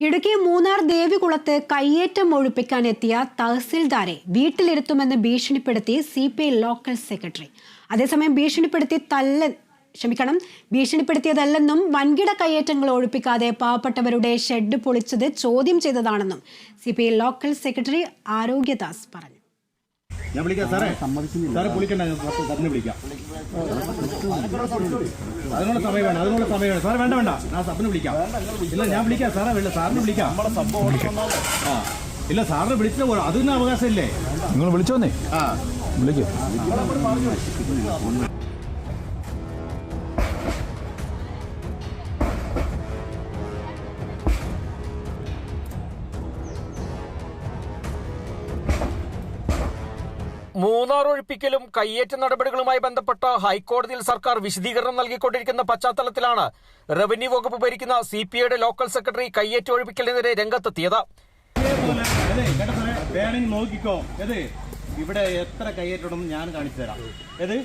ഇടുക്കി മൂന്നാർ ദേവികുളത്ത് കയ്യേറ്റം ഒഴിപ്പിക്കാൻ എത്തിയ തഹസിൽദാരെ വീട്ടിലിരുത്തുമെന്ന് ഭീഷണിപ്പെടുത്തി C P I local secretary. അതേസമയം ഭീഷണിപ്പെടുത്തി തല്ല ക്ഷമിക്കണം. ഭീഷണിപ്പെടുത്തിയതല്ലെന്നും വൻകിട കയ്യേറ്റങ്ങൾ ഒഴിപ്പിക്കാതെ പാവപ്പെട്ടവരുടെ ഷെഡ് പൊളിച്ചത് ചോദ്യം ചെയ്തതാണെന്നും C P I local secretary Arogyadas പറഞ്ഞു. ഞാൻ വിളിക്കാം സാറേ. സാറേ വിളിക്കണ്ട ഞാൻ വിളിക്കാം. അതിനുള്ള സമയം വേണം അതിനുള്ള സമയം വേണം സാറേ വേണ്ട വേണ്ട. ഞാൻ സബിന് വിളിക്കാം. ഇല്ല ഞാൻ വിളിക്കാം. സാറേ വേണ്ട സാറിന് വിളിക്കാം. ആ. ഇല്ല സാറിന് വിളിച്ച അതിന് അവകാശമില്ലേ? നിങ്ങൾ വിളിച്ചോന്നേ. ആ. വിളിക്കൂ. മൂന്നാർ ഒഴിപ്പിക്കലും കയ്യേറ്റ നടപടികളുമായി ബന്ധപ്പെട്ട ഹൈക്കോടതിയിൽ സർക്കാർ വിശദീകരണം നൽകിക്കൊണ്ടിരിക്കുന്ന പശ്ചാത്തലത്തിലാണ് റവന്യൂ വകുപ്പ് ഭരിക്കുന്ന സി പി ഐയുടെ ലോക്കൽ സെക്രട്ടറി കയ്യേറ്റ ഒഴിപ്പിക്കലിനെതിരെ രംഗത്തെത്തിയത്. നോക്കിക്കോ. ഇവിടെ എത്ര കയ്യേറ്റം ഞാൻ കാണിച്ചു തരാം. ഏത്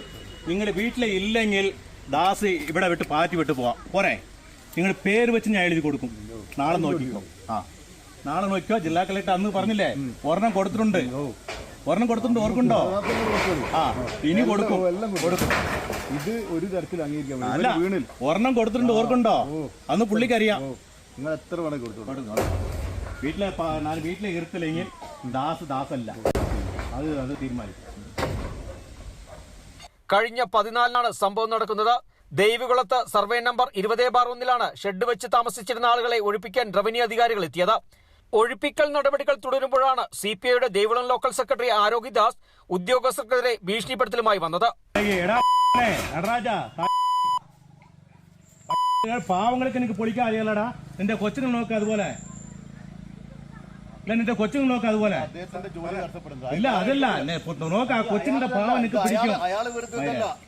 നിങ്ങളുടെ വീട്ടിലെ ഇല്ലെങ്കിൽ ദാസ് ഇവിടെ വിട്ട് പാറ്റി വിട്ട് പോവാം. പോരെ. നിങ്ങൾ പേര് വെച്ച് ഞാൻ എഴുതി കൊടുക്കും. നാളെ നോക്കിക്കോ. ആ. നാളെ നോക്കിക്കോ. ജില്ലാ കളക്ടർ അന്ന് പറഞ്ഞില്ലേ? ഒരെണ്ണം കൊടുത്തിട്ടുണ്ട്. ഒരെണ്ണം കൊടുത്തിട്ടുണ്ട് ഓർക്കുണ്ടോ ആ ഇനി കൊടുക്കും. കൊടുക്കും. ഇത് ഒരു തരത്തിൽ അംഗീകരിക്കാൻ അല്ല ഒരെണ്ണം കൊടുത്തിട്ടുണ്ട് ഓർക്കുണ്ടോ അന്ന് പുള്ളിക്കറിയാം. നിങ്ങൾ എത്ര വേണേ കൊടുത്തു കൊടുക്കും. വീട്ടിലെ ഞാൻ വീട്ടിലെ ഇരുത്തില്ലെങ്കിൽ ദാസ് ദാസല്ല. അത് അത് തീരുമാനിക്കും. കഴിഞ്ഞ പതിനാലിനാണ് സംഭവം നടക്കുന്നത്. ദേവികുളത്ത് സർവേ നമ്പർ ഇരുപതേ ബാർ ഒന്നിലാണ് ഷെഡ് വെച്ച് താമസിച്ചിരുന്ന ആളുകളെ ഒഴിപ്പിക്കാൻ റവന്യൂ അധികാരികൾ എത്തിയത്. ഒഴിപ്പിക്കൽ നടപടികൾ തുടരുമ്പോഴാണ് സി പി ഐയുടെ ദേവളം ലോക്കൽ സെക്രട്ടറി ആരോഗ്യദാസ് ഉദ്യോഗസ്ഥർക്കെതിരെ ഭീഷണിപ്പെടുത്തലുമായി വന്നത്. പാവങ്ങൾക്ക് എനിക്ക് പൊളിക്കാൻ അറിയാലടാ. നിന്റെ കൊച്ചിനെ നോക്ക് അതുപോലെ. ഇല്ല നിന്റെ കൊച്ചിനെ നോക്ക് അതുപോലെ. ഇല്ല അതല്ല. നോക്ക് ആ കൊച്ചിന്റെ പാവം എനിക്ക് പിടിക്കും.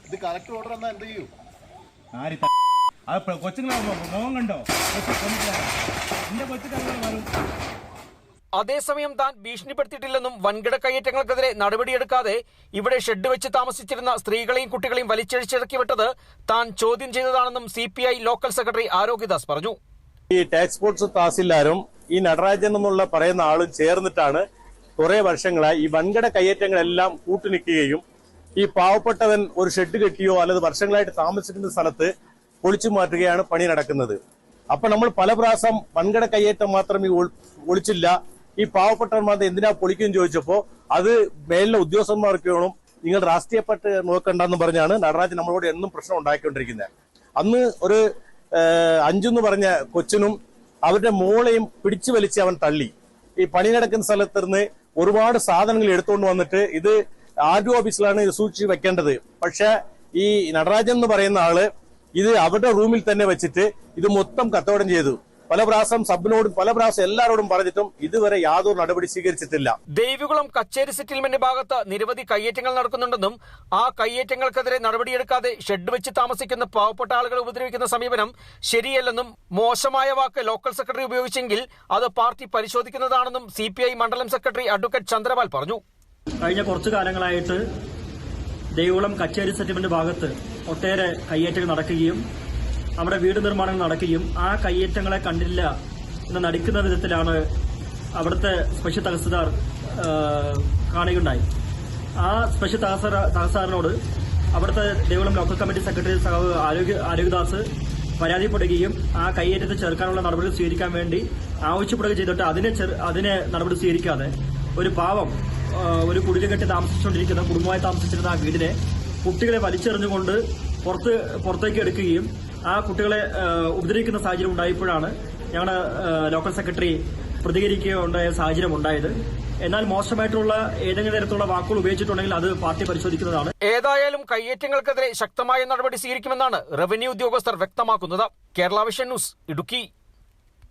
ഇത് കലക്ടർ ഓർഡർ എന്നാ എന്ത് ചെയ്യൂ? ആര് ത- അത് പ- കൊച്ചുങ്ങളെ കണ്ടോ? കൊച്ചു കൊന്നിട്ടില്ല. നിന്റെ കൊച്ചിന് അതുപോലെ വരും അതേസമയം താൻ ഭീഷണിപ്പെടുത്തിയിട്ടില്ലെന്നും വൻകിട കയ്യേറ്റങ്ങൾക്കെതിരെ നടപടിയെടുക്കാതെ ഇവിടെ ഷെഡ് വെച്ച് താമസിച്ചിരുന്ന സ്ത്രീകളെയും കുട്ടികളെയും വലിച്ചഴിച്ചിറക്കി വിട്ടത് താൻ ചോദ്യം ചെയ്തതാണെന്നും C P I local secretary Arogyadas പറഞ്ഞു. ഈ ടാക്സ് ഫോഴ്സ് തഹസിൽദാരും ഈ നടരാജൻ എന്നുള്ള പറയുന്ന ആളും ചേർന്നിട്ടാണ് കുറെ വർഷങ്ങളായി ഈ വൻകിട കയ്യേറ്റങ്ങളെല്ലാം കൂട്ടുനിൽക്കുകയും ഈ പാവപ്പെട്ടവൻ ഒരു ഷെഡ് കെട്ടിയോ അല്ലെങ്കിൽ വർഷങ്ങളായിട്ട് താമസിക്കുന്ന സ്ഥലത്ത് പൊളിച്ചു മാറ്റുകയാണ് പണി നടക്കുന്നത്. അപ്പൊ നമ്മൾ പല പ്രാവശ്യം വൻകിട കയ്യേറ്റം മാത്രം ഈ ഒളിച്ചില്ല. ഈ പാവപ്പെട്ടവന്മാർ എന്തിനാ പൊളിക്കും ചോദിച്ചപ്പോ അത് മേലിലെ ഉദ്യോഗസ്ഥന്മാർക്ക് വേണം. നിങ്ങൾ രാഷ്ട്രീയപ്പെട്ട് നോക്കണ്ടെന്ന് പറഞ്ഞാണ് നടരാജ് നമ്മളോട് എന്നും പ്രശ്നം ഉണ്ടാക്കിക്കൊണ്ടിരിക്കുന്നത്. അന്ന് ഒരു അഞ്ചെന്ന് പറഞ്ഞ കൊച്ചിനും അവരുടെ മോളെയും പിടിച്ചു വലിച്ച് അവൻ തള്ളി. ഈ പണി നടക്കുന്ന സ്ഥലത്ത് നിന്ന് ഒരുപാട് സാധനങ്ങൾ എടുത്തുകൊണ്ട് വന്നിട്ട് ഇത് ആർ ഓഫീസിലാണ് ഇത് സൂക്ഷിച്ച് വെക്കേണ്ടത്. പക്ഷെ ഈ നടരാജൻ എന്ന് പറയുന്ന ആൾ ഇത് അവരുടെ റൂമിൽ തന്നെ വെച്ചിട്ട് ഇത് മൊത്തം കത്തോടം ചെയ്തു. പല പ്രാവശ്യം സബിനോടും പല പ്രാവശ്യം എല്ലാവരോടും പറഞ്ഞിട്ടും ഇതുവരെ യാതൊരു നടപടി സ്വീകരിച്ചിട്ടില്ല. ദേവികുളം കച്ചേരി സെറ്റിൽമെന്റ് ഭാഗത്ത് നിരവധി കയ്യേറ്റങ്ങൾ നടക്കുന്നുണ്ടെന്നും ആ കയ്യേറ്റങ്ങൾക്കെതിരെ നടപടിയെടുക്കാതെ ഷെഡ് വെച്ച് താമസിക്കുന്ന പാവപ്പെട്ട ആളുകളെ ഉപദ്രവിക്കുന്ന സമീപനം ശരിയല്ലെന്നും മോശമായ വാക്ക് ലോക്കൽ സെക്രട്ടറി ഉപയോഗിച്ചെങ്കിൽ അത് പാർട്ടി പരിശോധിക്കുന്നതാണെന്നും സി മണ്ഡലം സെക്രട്ടറി അഡ്വക്കേറ്റ് ചന്ദ്രപാൽ പറഞ്ഞു. കഴിഞ്ഞ കുറച്ചു കാലങ്ങളായിട്ട് ദേവികുളം കച്ചേരി സെറ്റിൽമെന്റ് ഭാഗത്ത് ഒട്ടേറെ കയ്യേറ്റങ്ങൾ നടക്കുകയും അവിടെ വീട് നിർമ്മാണം നടക്കുകയും ആ കയ്യേറ്റങ്ങളെ കണ്ടില്ല എന്ന് നടിക്കുന്ന വിധത്തിലാണ് അവിടുത്തെ സ്പെഷ്യൽ തഹസിൽദാർ കാണുകയുണ്ടായി ആ സ്പെഷ്യൽ തഹസിൽ തഹസിൽദാറിനോട് അവിടുത്തെ ദേവളം ലോക്കൽ കമ്മിറ്റി സെക്രട്ടറി സഹാവ് ആരോഗ്യ ആരോഗ്യദാസ് പരാതിപ്പെടുകയും ആ കയ്യേറ്റത്തെ ചെറുക്കാനുള്ള നടപടി സ്വീകരിക്കാൻ വേണ്ടി ആവശ്യപ്പെടുകയും ചെയ്തിട്ട് അതിനെ അതിനെ നടപടി സ്വീകരിക്കാതെ ഒരു പാവം ഒരു കുടിൽ കെട്ടി താമസിച്ചുകൊണ്ടിരിക്കുന്ന കുടുംബമായി താമസിച്ചിരുന്ന ആ വീടിനെ കുട്ടികളെ വലിച്ചെറിഞ്ഞുകൊണ്ട് പുറത്ത് പുറത്തേക്ക് എടുക്കുകയും ആ കുട്ടികളെ ഉപദ്രവിക്കുന്ന സാഹചര്യം ഉണ്ടായപ്പോഴാണ് ഞങ്ങളുടെ ലോക്കൽ സെക്രട്ടറി പ്രതികരിക്കുകയുണ്ടായ സാഹചര്യം ഉണ്ടായത്. എന്നാൽ മോശമായിട്ടുള്ള ഏതെങ്കിലും തരത്തിലുള്ള വാക്കുകൾ ഉപയോഗിച്ചിട്ടുണ്ടെങ്കിൽ അത് പാർട്ടി പരിശോധിക്കുന്നതാണ്. ഏതായാലും കയ്യേറ്റങ്ങൾക്കെതിരെ ശക്തമായ നടപടി സ്വീകരിക്കുമെന്നാണ് റവന്യൂ ഉദ്യോഗസ്ഥർ വ്യക്തമാക്കുന്നത്. Kerala vision news Idukki.